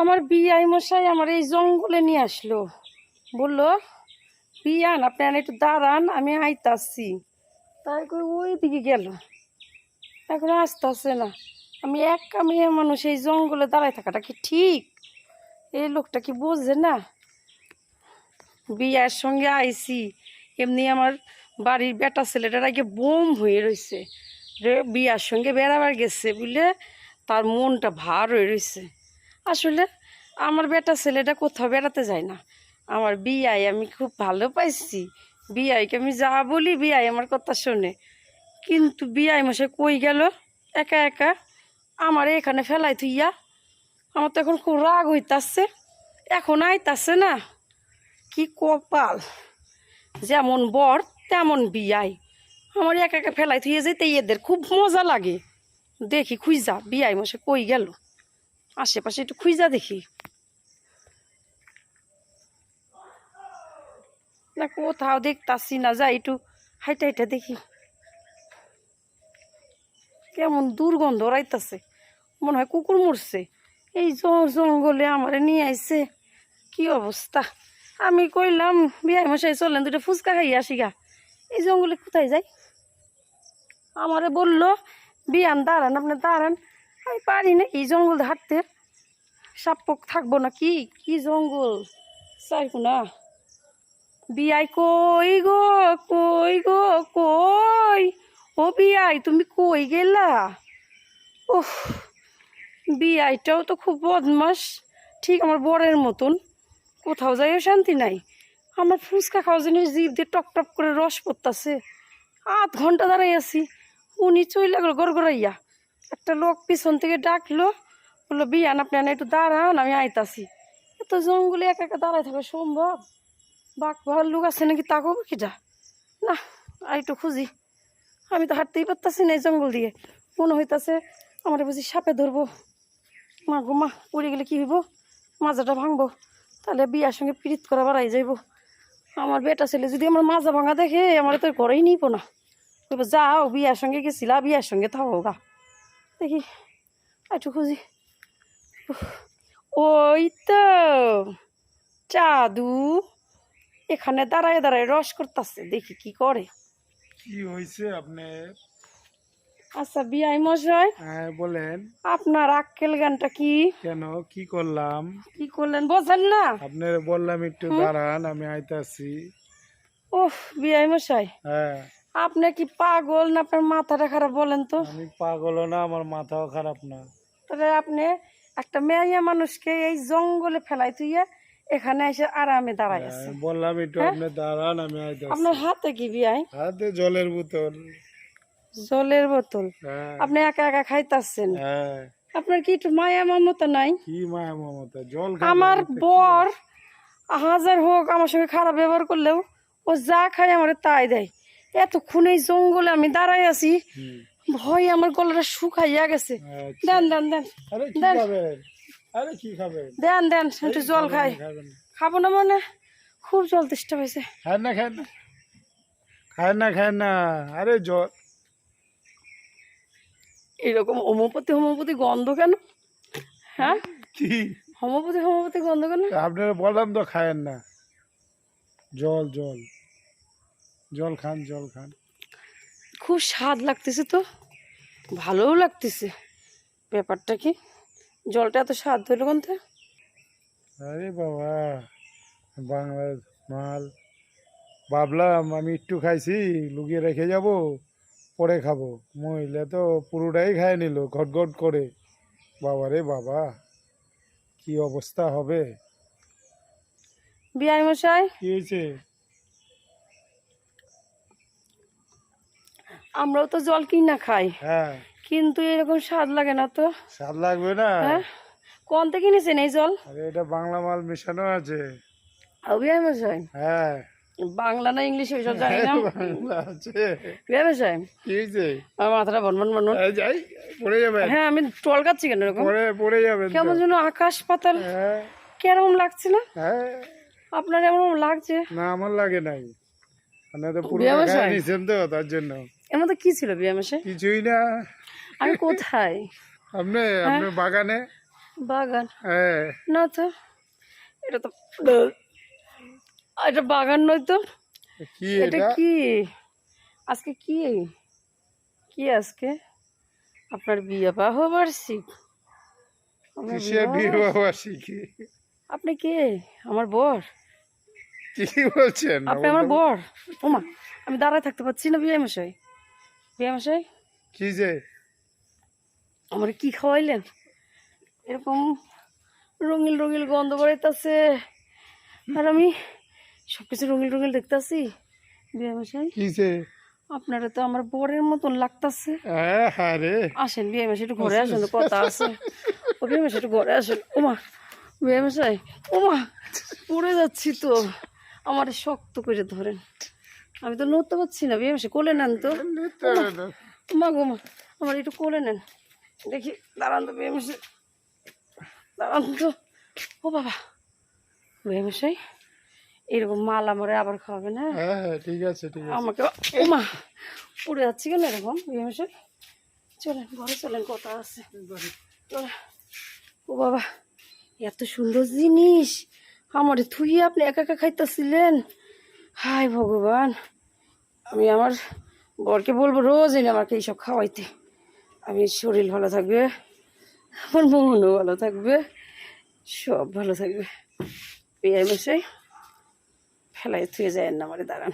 আমার বিয়াই মশাই আমার এই জঙ্গলে নিয়ে আসলো। বলল, বিয়ান, আপনি আর একটু দাঁড়ান, আমি আইতাছি। তাই করে ওই দিকে গেল। এখন আসতেছে না। আমি এক কামিয়ে মানুষ, এই জঙ্গলে দাঁড়ায় থাকাটা কি ঠিক? এই লোকটা কি বোঝে না? বিয়ার সঙ্গে আইছি। এমনি আমার বাড়ির বেটা ছেলেটার আগে বোম হয়ে রয়েছে বিয়ার সঙ্গে বেড়াবার গেছে বুঝলে? তার মনটা ভার হয়ে রয়েছে আসলে আমার বেটা ছেলেটা কোথাও বেড়াতে যায় না। আমার বিয়াই আমি খুব ভালো পাইছি। বিয়াইকে আমি যা বলি বিয়াই আমার কথা শোনে। কিন্তু বিয়াই মশাই কই গেল? একা একা? আমার এখানে ফেলাই থুইয়া? আমার তো এখন খুব রাগ হইতাছে। এখন আইতাছে না। কি কপাল। যেমন বর, তেমন বিয়াই আমার একা একা ফেলাই থুয়ে যেতে এদের খুব মজা লাগে। দেখি খুঁজা বিয়াই মশাই কই গেল? আশেপাশে একটু খুঁজা দেখি। না, কোথাও দেখ দেখতাছি না, যাই একটু হাইটা হাইটা দেখি। কেমন দুর্গন্ধ রাইতাছে মনে হয় কুকুর মরছে। এই জঙ্গলে আমারে নিয়ে আইছে। কি অবস্থা? আমি কইলাম, বিয়াই মশাই চলেন দুটো ফুচকা খাই আসি গা। এই জঙ্গলে কোথায় যাই? আমারে বলল, বিয়ান, দাঁড়ান, আপনি দাঁড়ান। আমি পারি না, এই জঙ্গল হাঁটতে। সাপক থাকব না কি? কি জঙ্গল? চাইব না। বিয়াই কই গো কই গো, কই? ও বিয়াই তুমি কই গেলা? ওহ বিয়াইটাও তো খুব বদমাস। ঠিক আমার বরের মতন। কোথাও যাইও শান্তি নাই। আমার ফুচকা খাওয়া জিনিস জিভ দিয়ে টপ করে রস পড়তাছে। আধ ঘণ্টা দাঁড়াই আছি। উনি চলে গেল গড়গড়াইয়া। একটা লোক পিছন থেকে ডাকলো, বলল, বিয়ান, আপনি একটু দাঁড়ান, আমি আইতাছি। এত জঙ্গলে একা একা দাঁড়ায় থাকা সম্ভব? বাঘ লোক আছে নাকি তাকো কিটা না একটু খুঁজি। আমি তো হাঁটতেই পারতাছি না এই জঙ্গল দিয়ে। মনে হইতাছে আমার বুঝি সাপে ধরবো। মা গো, মা, পড়ে গেলে কি হইব? মাজাটা ভাঙবো। তাহলে বিয়ার সঙ্গে পিরিত করা বাড়াই যাইব। আমার বেটা ছেলে যদি আমার মাজা ভাঙা দেখে, আমার তো ঘরেই নিব না। যাও, বিয়ার সঙ্গে গেছিলা, বিয়ার সঙ্গে থাকো গা। দেখি একটু খুঁজি। ওই তো চাদু এখানে দাঁড়ায় দাঁড়ায় রস করতেছে দেখি কি করে। কি হয়েছে আপনি আচ্ছা বিয়াই মশাই হ্যাঁ বলেন। আপনার আক্কেল গানটা কি? কেন? কি করলাম? কি করলেন বোঝেন না। আপনার বললাম একটু দাঁড়ান আমি আইতাছি। ওহ বিয়াই মশাই হ্যাঁ। আপনি কি পাগল না আপনার মাথাটা খারাপ বলেন তো? আমি পাগল না আমার মাথাও খারাপ না। তাহলে আপনি একটা মেয়ে মানুষকে এই জঙ্গলে ফেলাই তুইয়া এখানে এসে আরামে দাঁড়ায় আছে হ্যাঁ, বললাম একটু আপনি দাঁড়ান আমি আইতাছি আপনার হাতে কি বিয়াই? হাতে জলের বোতল। জলের বোতল? হ্যাঁ। আপনি একা একা খাইতাছেন? হ্যাঁ। আপনার কি একটু মায়া মমতা নাই? কি মায়া মমতা? জল আমার বর হাজার হোক আমার সঙ্গে খারাপ ব্যবহার করলেও ও যা খায় আমার তাই দেয়। এতক্ষণ এই জঙ্গলে আমি দাঁড়াই আছি। ভয় আমার গলাটা শুকাইয়া গেছে। আচ্ছা। দেন দেন দেন। দেন। দেন দেন একটু জল খাই। খাব না মানে? খুব জল তেষ্টা হয়েছে খায় না খায় না। খায় না খায় না। আরে জল এরকম হোমিওপ্যাথি হোমিওপ্যাথি গন্ধ কেন? হ্যাঁ? কি? হোমিওপ্যাথি হোমিওপ্যাথি গন্ধ কেন? আপনারা বললাম তো খায়েন না। জল জল। জল খান জল খান। খুব স্বাদ লাগতেছে তো। ভালোও লাগতেছে। ব্যাপারটা কি? জলটা এত স্বাদ হইল কোন আরে বাবা বাংলার মাল। ভাবলাম আমি একটু খাইছি লুকিয়ে রেখে যাব পরে খাব। মহিলা তো পুরোটাই খায় নিল ঘট ঘট করে। বাবা রে বাবা কি অবস্থা হবে? বিয়াই মশাই? কি হয়েছে? আমরাও তো জল কিনা খাই। হ্যাঁ। কিন্তু এরকম স্বাদ লাগে না তো। স্বাদ লাগবে না? হ্যাঁ। কোন থেকে কিনেছেন এই জল? আরে এটা বাংলা মাল মেশানো আছে। হ্যাঁ। বাংলা না ইংলিশ ওইসব জানি না। বাংলা আছে। বিয়াই মশাই কি হয়েছে আমার মাথাটা বনবন বনবন। যাই পড়ে যাবেন। হ্যাঁ আমি টলকাচ্ছি কেন এরকম? পড়ে যাবেন কেমন যেন আকাশ পাতাল। হ্যাঁ। কেরকম লাগছে না? হ্যাঁ। আপনার এমন লাগছে? না আমার লাগে নাই। পুরো নিছেন তো তার জন্য। এর মধ্যে কি ছিল বিয়ে মাসে? কিছুই না। আমি কোথায়? আপনি আপনার বাগানে। বাগান? হ্যাঁ। না তো। এটা তো এটা বাগান নয় তো। কি এটা কি? আজকে কি? কি আজকে? আপনার বিয়ে বাহ বার্ষিকী আপনি কে? আমার বর? কি বলছেন? আপনি আমার বর? ওমা আমি দাঁড়ায় থাকতে পারছি না বিয়ে মশাই বিয়ে মশাই? কি যে? আমার কি খাওয়াইলেন? এরকম রঙিল রঙিল গন্ধ বেড়াইতেছে। আর আমি সব কিছু রঙিল রঙিল দেখতেছি। বিয়ে মশাই? কি যে? আপনারা তো আমার বরের মতন লাগতাছে। আসেন বিয়ে মাসে একটু ঘরে আসেন কথা আছে। ও বিয়ে মাসে একটু ঘরে আসেন। ওমা বিয়ে মাসাই ওমা পড়ে যাচ্ছি তো। আমার শক্ত করে ধরেন। আমি তো নড়তে পারছি না বিয়ে কোলে নেন তো। মা গো মা আমার একটু কোলে নেন। দেখি দাঁড়ান তো বিয়ে দাঁড়ান তো। ও বাবা বিয়ে মাসাই এরকম মাল আমারে আবার খাওয়াবে না হ্যাঁ হ্যাঁ ঠিক আছে ঠিক আছে। আমাকে ওমা পড়ে যাচ্ছি কেন এরকম বিয়ে মাসে চলেন ঘরে চলেন কথা আছে। ও বাবা এত সুন্দর জিনিস আমার থুই আপনি একা একা খাইতেছিলেন। হায় ভগবান, আমি আমার বরকে বলব রোজ এনে আমাকে এইসব খাওয়াইতে। আমি শরীর ভালো থাকবে, আমার মনও ভালো থাকবে, সব ভালো থাকবে। পেয়ে বসে ফেলাই থুয়ে যায় না আমার দাঁড়ান।